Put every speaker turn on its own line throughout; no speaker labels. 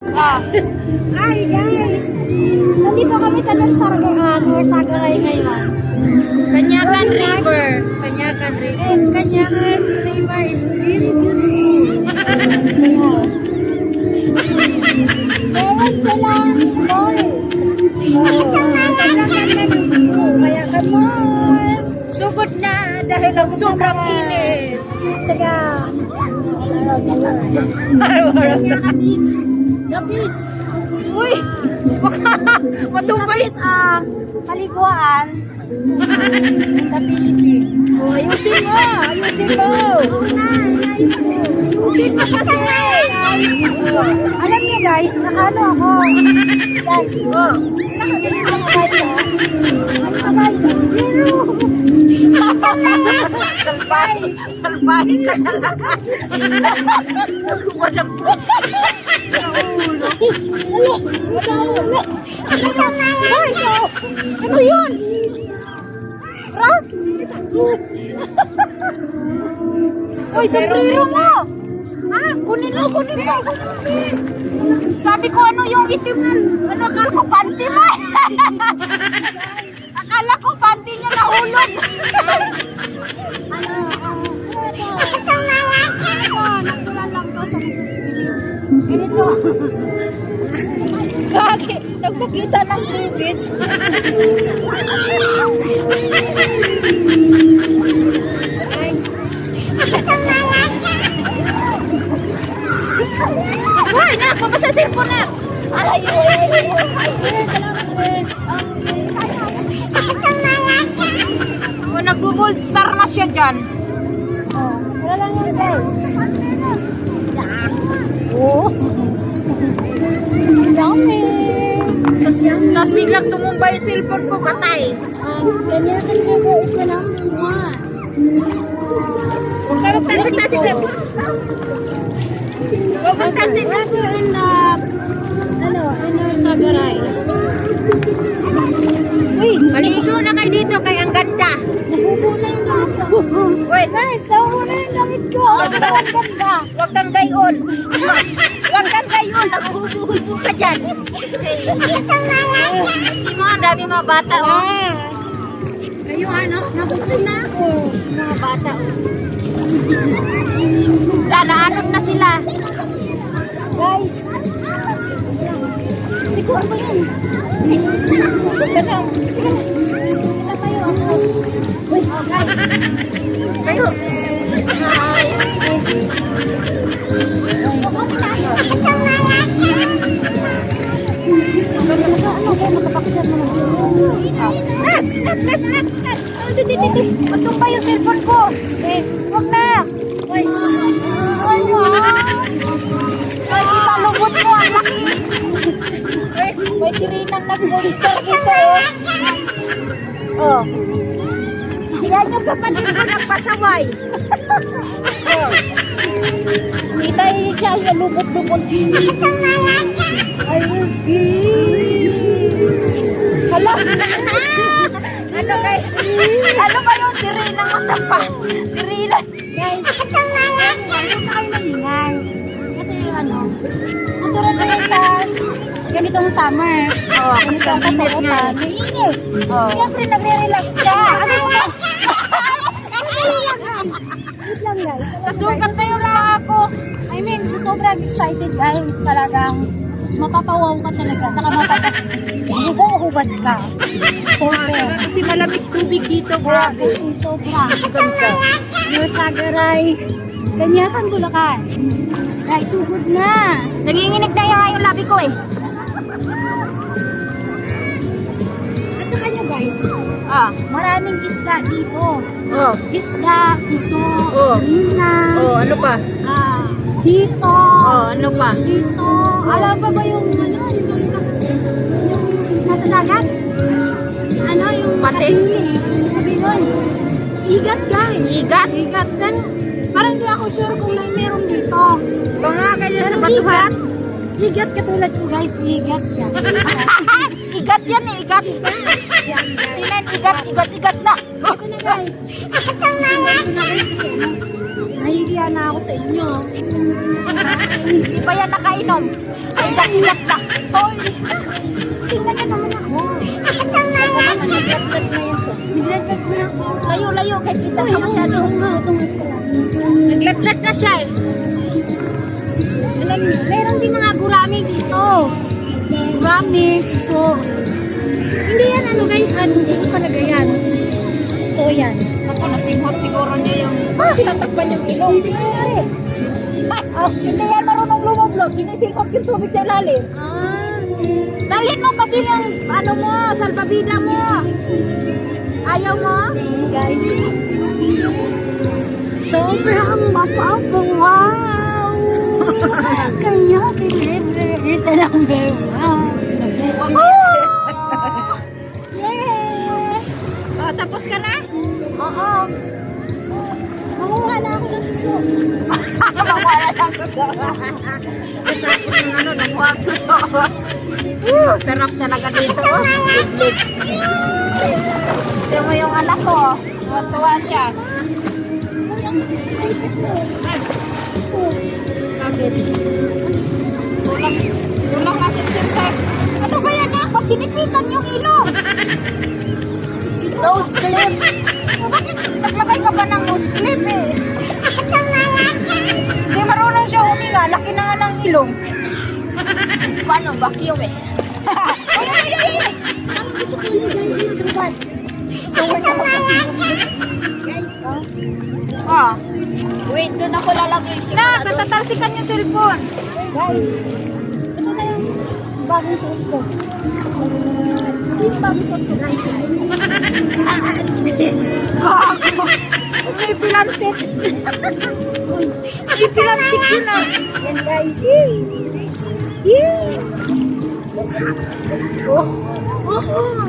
Ah. Hi guys! Nandito kami sa Dansargaan or Sagaray ngayon.
Kanyakan River. Kanyakan River.
And Kanyakan River is really beautiful. Meron silang forest. Oh, sobrang ganda ng view. Kaya come on!
Sugod na dahil ang sobrang init.
Taga, Kapis. Kapis.
Uy! Matumbay.
Kapis ang paliguan sa Philippines.
Oh, ayusin mo! Ayusin mo!
Ayusin mo kasi. Alam niyo guys, nakano ako. Guys,
Oh.
nakaganyan ako guys. ah. Ano guys?
Salbahe. Salbahe ka na. Walang
Hoy, ano yun? Ra? Hoy, sombrero mo! Ha? Kunin mo, kunin mo. Sabi ko ano yung itim na, ano akala ko panty mo. akala ko panty niya nahulog. ano, ito? Lang to sa Ganito.
Kaki, nagpakita ng cleavage.
Hoy, na, pabasa cellphone na. Ay, ay, ay, ay. Salamat, friend.
O, nagbo-bold Tapos, biglang tumumba yung cellphone ko, katay.
Um, ganyan kasi ko is the number one.
Huwag ka magtasik-tasik lang. Huwag magtasik.
In the, ano, in our Sagaray. Uy,
Maligo na kayo dito kay ang ganda.
nahubo na yung damit ko.
Wait,
Guys, nahubo na yung damit ko. Ang ganda.
huwag kang gayon. Huwag kang gayon. Nakuhubo ka dyan. Hindi mo, ang dami mga bata. Oh.
Kayo ano, nahubo na ako.
Mga bata. Titi, titi. Matumba yung cellphone ko.
Eh,
Huwag na.
uy.
Ay, kita lubot mo. Ang laki. Ay, may sirinang nag-monster dito. Oh. Oh. Yan yung kapatid ko nagpasaway. oh. Kita yun siya yung lubot-lubot. Ay, Hala. Ano kay? Ano ba yung sirinang matapa? Sirina.
Guys, huwag na kayo maingay. Kasi ano, natural na yan sa ganitong summer.
Oo, kasi
Ganito ang
ang init nga.
kasuotan. May init.
Oo.
Siyempre, nagre-relax ka. Ano mo? Wait lang guys.
Nasukat na yung laka ko.
I mean, sobrang excited guys. Talagang mapapawaw ka talaga. Tsaka mapapahuhubad ka. Super.
Kasi malamig tubig dito, grabe.
Sobra.
Ganda.
Your Sagaray. Kanyatan Bulacan. Guys, sugod na.
Nanginginig na yung, yung labi ko eh.
At saka nyo guys,
Ah.
maraming isda dito.
Oh.
Isda, suso,
Oh.
sina,
Oh, ano pa?
Hito,
Oh, ano pa?
hito. Alam ba ba yung ano, yung, yung nasa dagat? Ano, yung
Pati?
makasili. Sabi nun, igat guys.
Igat?
Igat. Then, parang hindi ako sure kung may meron dito.
Banga ganyan sa batuhan.
igat. Igat katulad ko guys, igat siya.
igat yan eh, igat. Tinan, igat, igat, igat na.
Ito na guys. Ito na guys ano, nahihiya na ako sa inyo.
Hindi pa yan nakainom. Kaya
Igat-igat na. Hoy. Tingnan niyo naman ako.
Naglatlat na yan siya.
Naglatlat na ako.
Layo-layo kay kita ka masyado.
Naglatlat na siya eh. Alam niyo, meron din mga gurami dito. Gurami, siso. Hindi yan ano guys, ano, dito talaga yan. Yan.
Ako, nasinghot siguro niya yung
Ah!
tinatakpan yung ilong.
Ah,
Hindi yan marunong lumoblog. Sinisinghot yung tubig sa ilalim.
ah.
Dalhin mo kasi yung ano mo, salbabida mo. Ayaw mo?
guys. Sobrang mapapo, wow! Kanya kilibre sa lang bewa.
Yay! Oh, tapos ka na?
Oo. Manguha na ako ng suso.
Mawala ng suso. Tapos yung ano, nakuha ang suso. Woo, sarap talaga dito. Oh. Tignan mo yung anak ko. oh. Tuwa siya. Bakit? Kulang, kulang kasi exercise. Ano ba yan eh? Ba't sinipitan yung ilong?
Nose clip.
Ilong.
Paano? Vacuum eh.
ay, ay, ay, ay,
gusto ko na guys? Magkabat.
Saway ka magpapilong. Ah.
Wait, doon ako lalagay yung
Na, natatalsikan yung cellphone.
Guys, ito na yung bagong suot ko. Ito yung bagong suot ko, guys.
Gago. May pilantik. May pilantik yun ah.
Yan, guys. Yay! Yay!
Oh. Oh.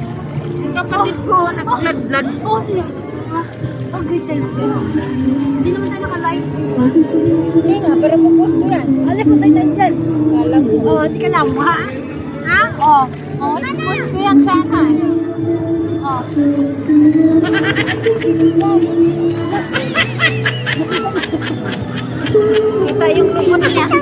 Yung kapatid ko.
Oh, no. Ah, okay talaga. Hindi naman tayo naka-live.
Hindi nga, pero pupus ko yan.
Alam ko tayo tayo dyan.
Alam ko.
Oh, tika lang, ha?
Ha? Oh. Oh, pupus ko yan sana. Oh. Kita yung lumot niya.